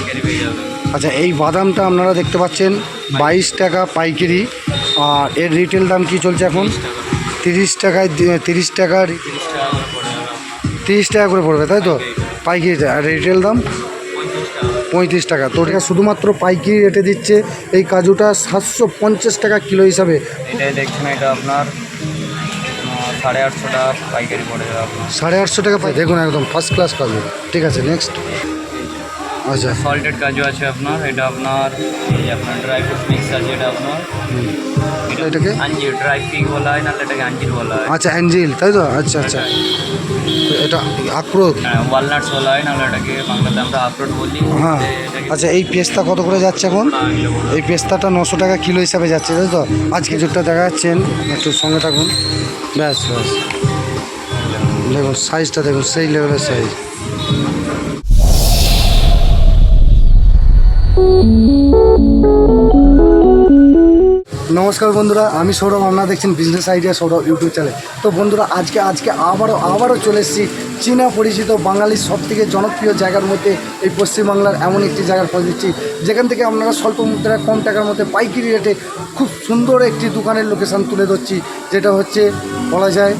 পাইকারি পেয়ে যাবেন। আচ্ছা এই বাদামটা আপনারা দেখতে পাচ্ছেন বাইশ টাকা পাইকারি। আর এর রিটেল দাম কি চলছে এখন? তিরিশ টাকায় তিরিশ টাকার তিরিশ টাকা করে তিরিশ টাকা করে পড়বে তাই তো? পাইকারি আর রিটেল দাম? পঁয়ত্রিশ টাকা। তো এটা শুধুমাত্র পাইকারি রেটে দিচ্ছে এই কাজুটা সাতশো পঞ্চাশ টাকা কিলো হিসাবে। এটাই দেখছেন এটা আপনার সাড়ে আটশো টাকা পাইকারি পড়ে যাবে সাড়ে আটশো টাকা পাই দেখুন একদম ফার্স্ট ক্লাস কাজু। ঠিক আছে নেক্সট আচ্ছা। সল্টেড কাজু আছে আপনার এটা আপনার এই আপনার ড্রাই ফ্রুট মিক্স আছে এটা আপনার। এটা এটাকে? আঞ্জির ড্রাই পিক বলা হয় নাহলে এটাকে আঞ্জির বলা হয়। আচ্ছা অ্যাঞ্জিল তাই তো? আচ্ছা আচ্ছা। এটা আক্রোট হ্যাঁ ওয়ালনাটস বলা হয় নাহলে এটাকে বাংলাতে আমরা আখরোট বলি। হ্যাঁ। আচ্ছা এই পেস্তা কত করে যাচ্ছে এখন। এই পেস্তাটা নশো টাকা কিলো হিসাবে যাচ্ছে তাই তো? আজকে জুটটা দেখা যাচ্ছেন একটু সঙ্গে থাকুন। ব্যাস ব্যাস। দেখুন সাইজটা দেখুন সেই লেভেলের সাইজ নমস্কার বন্ধুরা, আমি সৌরভ, আপনারা দেখছেন business idea Sourav YouTube channel তো বন্ধুরা, আজকে আজকে আবারও আবারও চলে এসেছি চীনা পরিচিত বাঙালির সব থেকে জনপ্রিয় জায়গার মধ্যে এই পশ্চিমবাংলার এমন একটি জায়গার খোঁজ দিচ্ছি যেখান থেকে আপনারা স্বল্প মুদ্রায় কম টাকার মধ্যে পাইকারি রেটে খুব সুন্দর একটি দোকানের লোকেশান তুলে ধরছি, যেটা হচ্ছে বলা যায়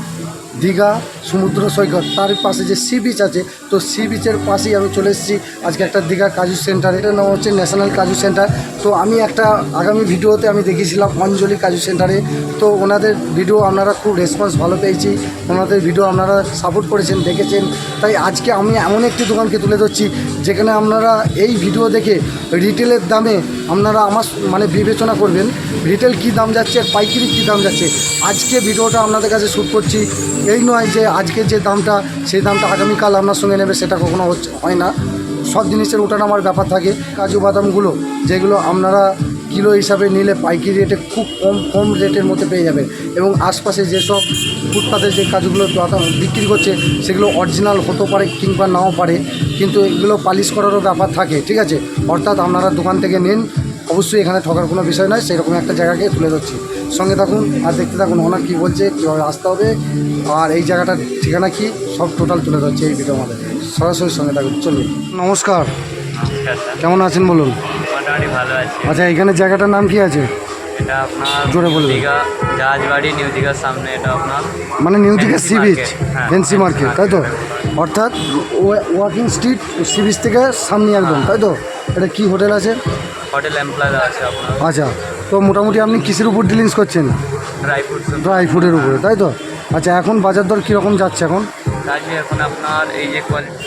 দীঘা। সমুদ্র সৈকত, তার পাশে যে সি বিচ আছে, তো সি বিচের পাশেই আমি চলে এসেছি। আজকে একটা দীঘা কাজু সেন্টার এটার নাম হচ্ছে ন্যাশনাল কাজু সেন্টার তো আমি একটা আগামী ভিডিওতে আমি দেখেছিলাম অঞ্জলি কাজু সেন্টারে তো ওনাদের ভিডিও আপনারা খুব রেসপন্স ভালো পেয়েছি। ওনাদের ভিডিও আপনারা সাপোর্ট করেছেন, দেখেছেন। তাই আজকে আমি এমন একটি দোকানকে তুলে ধরছি, যেখানে আপনারা এই ভিডিও দেখে রিটেলের দামে আপনারা আমার মানে বিবেচনা করবেন রিটেল কী দাম যাচ্ছে পাইকারি কী দাম যাচ্ছে। আজকে ভিডিওটা আপনাদের কাছে শ্যুট করছি। এই নয় যে আজকে যে দামটা, সেই দামটা আগামীকাল আপনার সঙ্গে নেবে, সেটা কখনো হচ্ছে, হয় না। সব জিনিসের ওঠানামার ব্যাপার থাকে। কাজু বাদামগুলো, যেগুলো আপনারা কিলো হিসাবে নিলে পাইকারি রেটে খুব কম কম রেটের মধ্যে পেয়ে যাবেন। এবং আশপাশে যেসব ফুটপাতে যে কাজগুলো বিক্রি করছে, সেগুলো অরিজিনাল হতে পারে কিংবা নাও পারে। কিন্তু এগুলো পালিশ করারও ব্যাপার থাকে, ঠিক আছে? অর্থাৎ আপনারা দোকান থেকে নিন অবশ্যই এখানে ঠকার কোনো বিষয় নয় সেরকম একটা জায়গাকে তুলে ধরছি। সঙ্গে থাকুন আর দেখতে থাকুন ওনার কী বলছে কীভাবে আসতে হবে আর এই জায়গাটার ঠিকানা কি সব টোটাল তুলে ধরছে এই ভিডিও আমাদের সরাসরি সঙ্গে থাকুন চলুন। নমস্কার। কেমন আছেন বলুন? আচ্ছা এখানে জায়গাটার নাম কি আছে? এটা আপনার জোরে। দীঘা জাহাজবাড়ি নিউ দীঘার সামনে এটা আপনার মানে নিউ দিঘা সি বিচ হ্যাঁ, NC মার্কেট তাই তো। অর্থাৎ ওয়াকিং স্ট্রিট সি বিচ থেকে সামনে একদম তাই তো? এটা কি হোটেল আছে? হোটেল এমপ্লয়েজ আছে আপনার। আচ্ছা তো মোটামুটি আপনি কিসের উপর ডিলিংস করছেন? ড্রাই ফুডের উপরে। তাই তো? আচ্ছা এখন বাজার দর কীরকম যাচ্ছে এখন? এখন আপনার এই যে কোয়ালিটি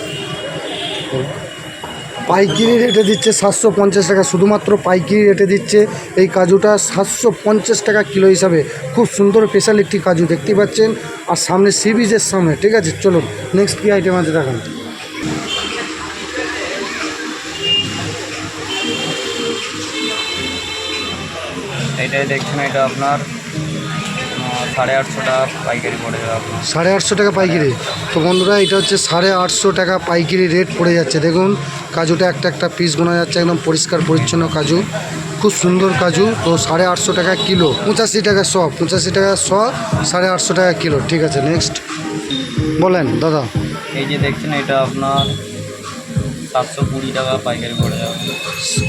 পাইকারি রেটে দিচ্ছে সাতশো পঞ্চাশ টাকা। শুধুমাত্র পাইকিরি রেটে দিচ্ছে এই কাজুটা সাতশো পঞ্চাশ টাকা কিলো হিসাবে। খুব সুন্দর স্পেশাল একটি কাজু দেখতে পাচ্ছেন? আর সামনে সি বিচের সামনে, ঠিক আছে? চলুন নেক্সট কী আইটেম আছে দেখান। এইটাই দেখছেন, এটা আপনার সাড়ে আটশো টাকা পাইকারি পড়ে যাবে। সাড়ে আটশো টাকা পাইকারি। তো বন্ধুরা এটা হচ্ছে সাড়ে আটশো টাকা পাইকারি রেট পড়ে যাচ্ছে। দেখুন কাজুটা একটা একটা পিস গোনা যাচ্ছে একদম পরিষ্কার পরিচ্ছন্ন কাজু। খুব সুন্দর কাজু। তো সাড়ে আটশো টাকা কিলো। পঁচাশি টাকা শ পঁচাশি টাকা শ সাড়ে আটশো টাকা কিলো। ঠিক আছে নেক্সট বলেন দাদা। এই যে দেখছেন এটা আপনার সাতশো কুড়ি টাকা পাইকারি পড়ে যাবে।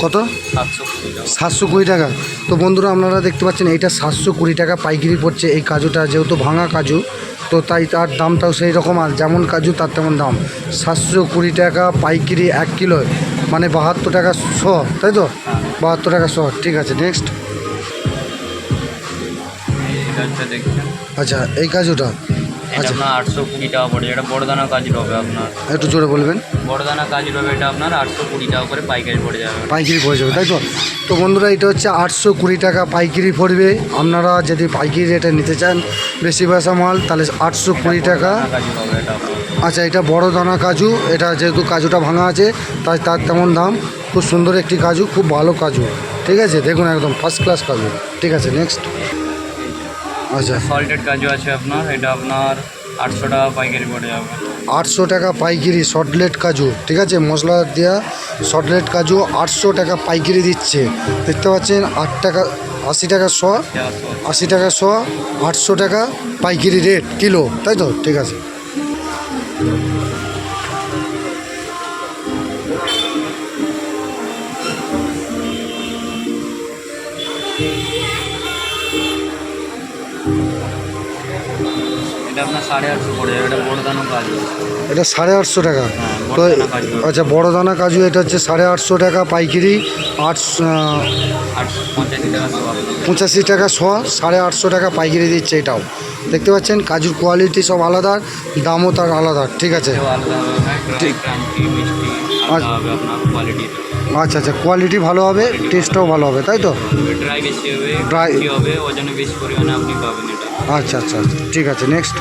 কত? সাতশো কুড়ি টাকা। সাতশো কুড়ি টাকা। তো বন্ধুরা আপনারা দেখতে পাচ্ছেন এইটা সাতশো কুড়ি টাকা পাইকারি পড়ছে। এই কাজুটা যেহেতু ভাঙা কাজু তো তাই তার দামটাও সেই রকম আর যেমন কাজু তার তেমন দাম। সাতশো কুড়ি টাকা পাইকারি এক কিলো মানে বাহাত্তর টাকা শ তাই তো? বাহাত্তর টাকা শ ঠিক আছে নেক্সট আচ্ছা এই কাজুটা। এটা আচ্ছা। আপনার আটশো কুড়ি টাকা পড়ে এটা বড় দানা কাজ হবে আপনার। একটু জোরে বলবেন? বড় কাজ হবে এটা আপনার আটশো কুড়ি টাকা করে পাইকারি পড়ে যাবে। পাইকারি পড়ে যাবে তাই তো? তো বন্ধুরা এটা হচ্ছে আটশো কুড়ি টাকা পাইকারি পড়বে। আপনারা যদি পাইকারি রেটে নিতে চান বেশি পয়সা মাল তাহলে আটশো কুড়ি টাকা। আচ্ছা এটা বড় দানা কাজু এটা যেহেতু কাজুটা ভাঙা আছে তাই তার তেমন দাম। খুব সুন্দর একটি কাজু খুব ভালো কাজু। ঠিক আছে? দেখুন একদম ফার্স্ট ক্লাস কাজু। ঠিক আছে নেক্সট আচ্ছা। সল্টেড কাজু আছে আপনার এটা আপনার আটশো টাকা পাইকারি পড়ে যাবে। আটশো টাকা পাইকারি শর্টলেট কাজু ঠিক আছে? মশলা দেওয়া শর্টলেট কাজু আটশো টাকা পাইকারি দিচ্ছে। দেখতে পাচ্ছেন আট টাকা আশি টাকা শ আশি টাকা শ আটশো টাকা পাইকারি রেট কিলো তাই তো? ঠিক আছে। thank you আপনার সাড়ে আটশো পড়ে যাবে এটা বড় দানো কাজ। এটা সাড়ে আটশো টাকা। হ্যাঁ, তো আচ্ছা বড় দানা কাজু এটা হচ্ছে সাড়ে আটশো টাকা পাইকারি আটশো পঁচাশি টাকা শ সাড়ে আটশো টাকা পাইকারি দিচ্ছে এটাও। দেখতে পাচ্ছেন কাজুর কোয়ালিটি সব আলাদা দামও তার আলাদা ঠিক আছে? ড্রাই আপনার কোয়ালিটি আচ্ছা আচ্ছা কোয়ালিটি ভালো হবে টেস্টটাও ভালো হবে তাই তো? ড্রাই বেশি হবে ওজনে বেশি পরিমাণে আপনি পাবেন আচ্ছা আচ্ছা আচ্ছা ঠিক আছে নেক্সট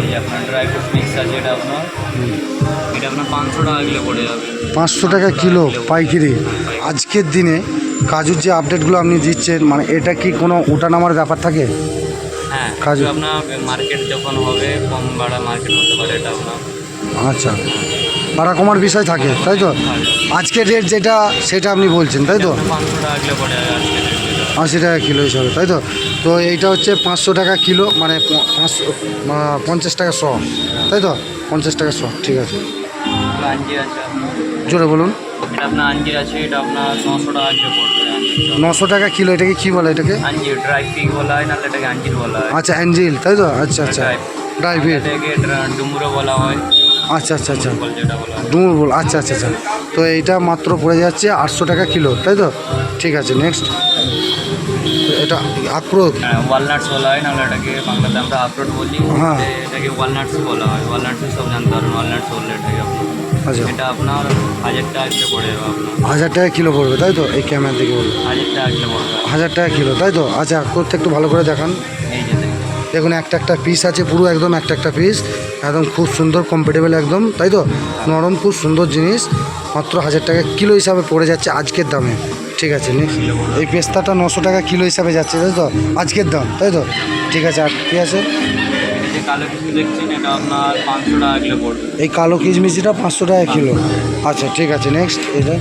এই যে আপনার ড্রাই ফ্রুট মিক্স আছে এটা আপনার। এটা আপনার পাঁচশো টাকা কিলো পড়ে যাবে। পাঁচশো টাকা কিলো পাইকারি। আজকের দিনে কাজুর যে আপডেটগুলো আপনি দিচ্ছেন মানে এটা কি কোনো ওঠানামার ব্যাপার থাকে? হ্যাঁ কাজু। আপনার মার্কেট যখন হবে কম বাড়া মার্কেট হতে পারে এটা আপনার। আচ্ছা ভাড়া কমার বিষয় থাকে তাই তো? আজকের রেট যেটা সেটা আপনি বলছেন তাই তো? পাঁচশো টাকা কিলো পড়ে যাবে। আশি টাকা কিলো হিসাবে তাই তো? তো এইটা হচ্ছে পাঁচশো টাকা কিলো মানে পাঁচশো পঞ্চাশ টাকা শ তাই তো? পঞ্চাশ টাকা শ ঠিক আছে। আঞ্জির আছে আপনার? জোরে বলুন। আপনার আঞ্জির আছে এটা আপনার নশো টাকা কিলো নশো টাকা কিলো এটাকে কী বলে এটাকে? আঞ্জির ড্রাই পিক বলা হয় নাহলে এটাকে আঞ্জির বলা হয়। আচ্ছা অ্যাঞ্জিল তাই তো? আচ্ছা আচ্ছা। ড্রাই ড্রাই ফিট এটাকে ডুমুরো বলা হয়। আচ্ছা আচ্ছা আচ্ছা। হয় ডুমুর বল আচ্ছা আচ্ছা আচ্ছা। তো এইটা মাত্র পড়ে যাচ্ছে আটশো টাকা কিলো তাই তো? ঠিক আছে নেক্সট এটা আক্রোট হ্যাঁ ওয়ালনাটস বলা হয় নাহলে এটাকে বাংলাতে আমরা আখরোট বলি। হ্যাঁ। এটাকে ওয়ালনাটস বলা হয়। ওয়ালনাটস সব জানতে পারবেন ওয়ালনাটস বললে এটাকে আচ্ছা। এটা আপনার হাজার টাকা কিলো পড়ে যাবে আপনার। হাজার টাকা কিলো পড়বে তাই তো? এই ক্যামেরা থেকে বলব। হাজার টাকা কিলো পড়বে। হাজার টাকা কিলো তাই তো? আচ্ছা আক্রোটটা একটু ভালো করে দেখান। এই যে দেখুন। একটা একটা পিস আছে পুরো একদম একটা একটা পিস একদম খুব সুন্দর কমফোর্টেবল একদম তাই তো? নরম খুব সুন্দর জিনিস মাত্র হাজার টাকা কিলো হিসাবে পড়ে যাচ্ছে আজকের দামে ঠিক আছে? নেক্সট এই পেস্তাটা নশো টাকা কিলো হিসাবে যাচ্ছে তাই তো? আজকের দাম তাই তো? ঠিক আছে আর কী আছে? এই কালো কিচমিচিটা পাঁচশো টাকা কিলো আচ্ছা ঠিক আছে নেক্সট এটা।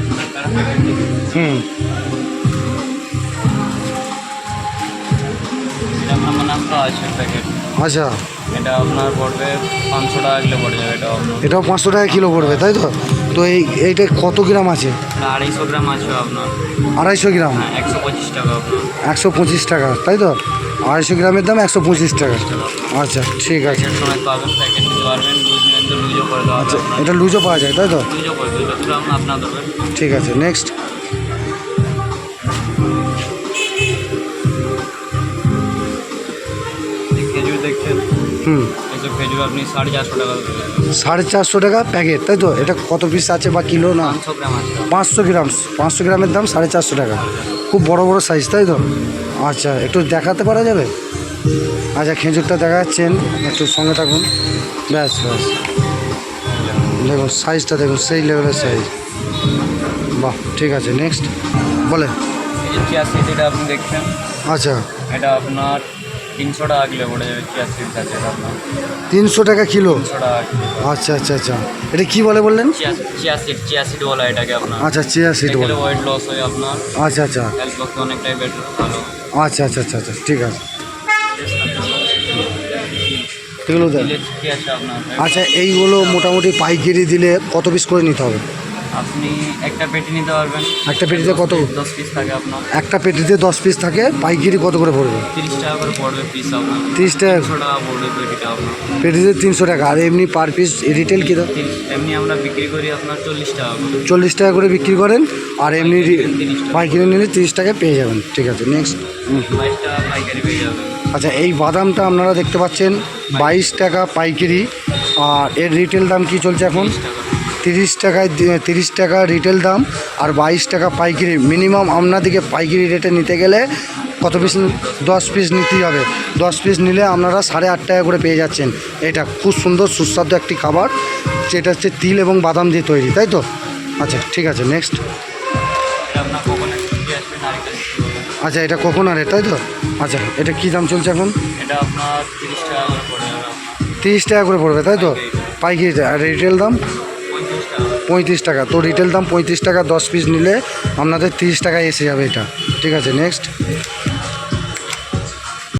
হুম। আছে প্যাকেট আচ্ছা। এটা আপনার পড়বে পাঁচশো টাকা কিলো পড়ে যাবে এটা এটাও পাঁচশো টাকা কিলো পড়বে তাই তো? তো এই এইটা কত গ্রাম আছে? আড়াইশো গ্রাম আছে আপনার। আড়াইশো গ্রাম? হ্যাঁ একশো পঁচিশ টাকা একশো পঁচিশ টাকা তাই তো? আড়াইশো গ্রামের দাম একশো পঁচিশ টাকা। আচ্ছা ঠিক আছে। আচ্ছা এটা লুজও পাওয়া যায় তাই তো? ঠিক আছে নেক্সট হুম। এসব খেজুর আপনি সাড়ে চারশো টাকা সাড়ে চারশো টাকা প্যাকেট তাই তো? এটা কত পিস আছে বা কিলো না? পাঁচশো গ্রাম আছে। পাঁচশো গ্রাম পাঁচশো গ্রামের দাম সাড়ে চারশো টাকা। খুব বড় বড় সাইজ তাই তো? আচ্ছা একটু দেখাতে পারা যাবে? আচ্ছা খেজুরটা দেখাচ্ছেন একটু সঙ্গে থাকুন। ব্যাস ব্যাস। দেখুন সাইজটা দেখুন সেই লেভেলের সাইজ বাহ ঠিক আছে নেক্সট বলে এটা আপনি দেখছেন? আচ্ছা। এটা আপনার তিনশো টাকা কিলো পড়ে যাবে চেয়ার সিট আছে আপনার তিনশো টাকা কিলো? তিনশো টাকা কিলো। আচ্ছা আচ্ছা আচ্ছা। এটা কি বলে বললেন? চেয়ার সিট চেয়ার সিট বলা এটাকে আপনার। আচ্ছা চেয়ার সিট বলে। ওয়েট লস হয় আপনার। আচ্ছা আচ্ছা। হেলথ পক্ষে অনেকটাই বেটার ভালো। আচ্ছা আচ্ছা আচ্ছা আচ্ছা ঠিক আছে। এগুলো আচ্ছা এইগুলো মোটামুটি পাইকারি দিলে কত পিস করে নিতে হবে? আপনি একটা পেটি নিতে পারবেন। একটা পেটিতে কত? দশ পিস থাকে আপনার। একটা পেটিতে দশ পিস থাকে পাইকারি কত করে পড়বে? তিরিশ টাকা করে পড়বে পিস আপনার। তিরিশ টাকা। টাকা পড়বে পেটিটা আপনার। পেটিতে তিনশো টাকা আর এমনি পার পিস রিটেল কী দাম? এমনি আমরা বিক্রি করি আপনার চল্লিশ টাকা করে। চল্লিশ টাকা করে বিক্রি করেন আর এমনি পাইকারি নিলে তিরিশ টাকায় পেয়ে যাবেন। ঠিক আছে নেক্সট বাইশ টাকা পাইকারি পেয়ে যাবেন। আচ্ছা এই বাদামটা আপনারা দেখতে পাচ্ছেন বাইশ টাকা পাইকারি আর এর রিটেল দাম কি চলছে এখন? তিরিশ টাকায় তিরিশ টাকা রিটেল দাম আর বাইশ টাকা পাইকারি। মিনিমাম আপনাদেরকে পাইকারি রেটে নিতে গেলে কত পিস দশ পিস নিতেই হবে। দশ পিস নিলে আপনারা সাড়ে আট টাকা করে পেয়ে যাচ্ছেন। এটা খুব সুন্দর সুস্বাদু একটি খাবার যেটা হচ্ছে তিল এবং বাদাম দিয়ে তৈরি তাই তো? আচ্ছা ঠিক আছে নেক্সট। আচ্ছা এটা কোকোনারের তাই তো? আচ্ছা এটা কী দাম চলছে এখন? তিরিশ টাকা করে পড়বে। তাই তো? পাইকারি। আর রিটেল দাম? পঁয়ত্রিশ টাকা। তো রিটেল দাম পঁয়ত্রিশ টাকা, দশ পিস নিলে আপনাদের তিরিশ টাকায় এসে যাবে এটা। ঠিক আছে নেক্সট